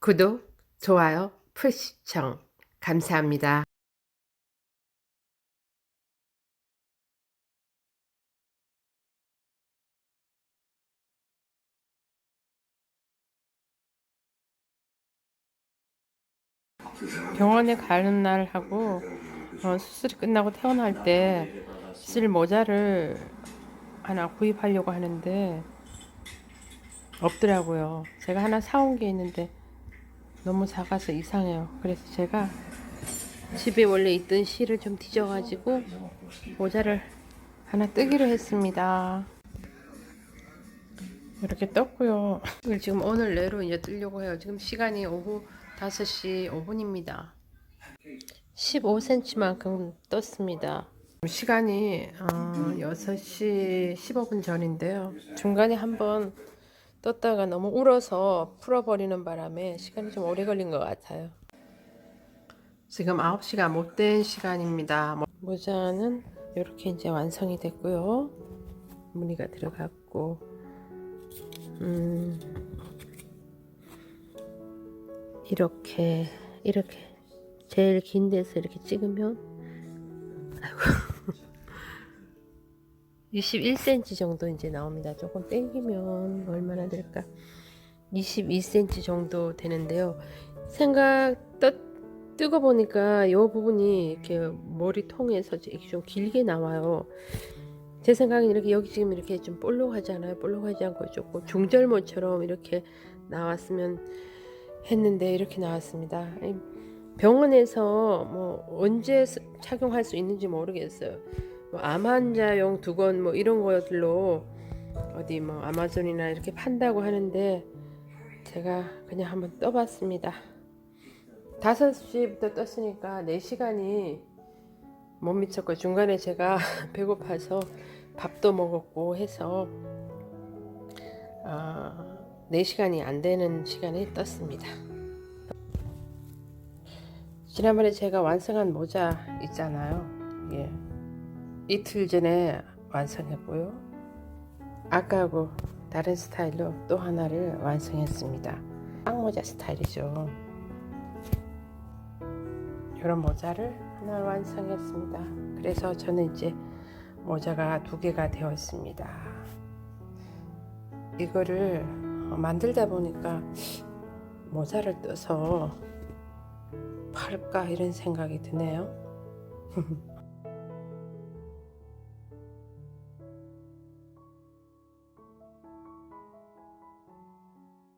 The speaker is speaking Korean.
구독, 좋아요, 풀시청 감사합니다. 병원에 가는 날하고 어, 수술이 끝나고 퇴원할 때 쓸 모자를 하나 구입하려고 하는데 없더라고요. 제가 하나 사온 게 있는데 너무 작아서 이상해요. 그래서 제가 집에 원래 있던 실을 좀 뒤져가지고 모자를 하나 뜨기로 했습니다. 이렇게 떴고요. 지금 오늘 내로 이제 뜨려고 해요. 지금 시간이 오후 5시 5분입니다. 15cm만큼 떴습니다. 시간이 어, 6시 15분 전인데요. 중간에 한번 떴다가 너무 울어서 풀어버리는 바람에 시간이 좀 오래 걸린 것 같아요. 지금 9시가 못 된 시간입니다. 뭐, 모자는 이렇게 이제 완성이 됐고요. 무늬가 들어갔고, 음, 이렇게, 이렇게, 제일 긴 데서 이렇게 찍으면, 아이고. 21cm 정도 이제 나옵니다. 조금 당기면 얼마나 될까? 22cm 정도 되는데요. 생각 떠, 뜨고 보니까 이 부분이 이렇게 머리 통에서 이렇게 좀 길게 나와요. 제 생각엔 이렇게 여기 지금 이렇게 좀 볼록하잖아요. 볼록하지 않고 조금 중절모처럼 이렇게 나왔으면 했는데 이렇게 나왔습니다. 병원에서 뭐 언제 착용할 수 있는지 모르겠어요. 뭐 암 환자용 두건 뭐 이런 거들로 어디 뭐 아마존이나 이렇게 판다고 하는데 제가 그냥 한번 떠봤습니다. 5시부터 떴으니까 4시간이 못 미쳤고 중간에 제가 배고파서 밥도 먹었고 해서 어, 4시간이 안 되는 시간에 떴습니다. 지난번에 제가 완성한 모자 있잖아요. 예. 이틀 전에 완성했고요. 아까하고 다른 스타일로 또 하나를 완성했습니다. 쌍모자 스타일이죠. 이런 모자를 하나 완성했습니다. 그래서 저는 이제 모자가 두 개가 되었습니다. 이거를 만들다 보니까 모자를 떠서 팔까 이런 생각이 드네요.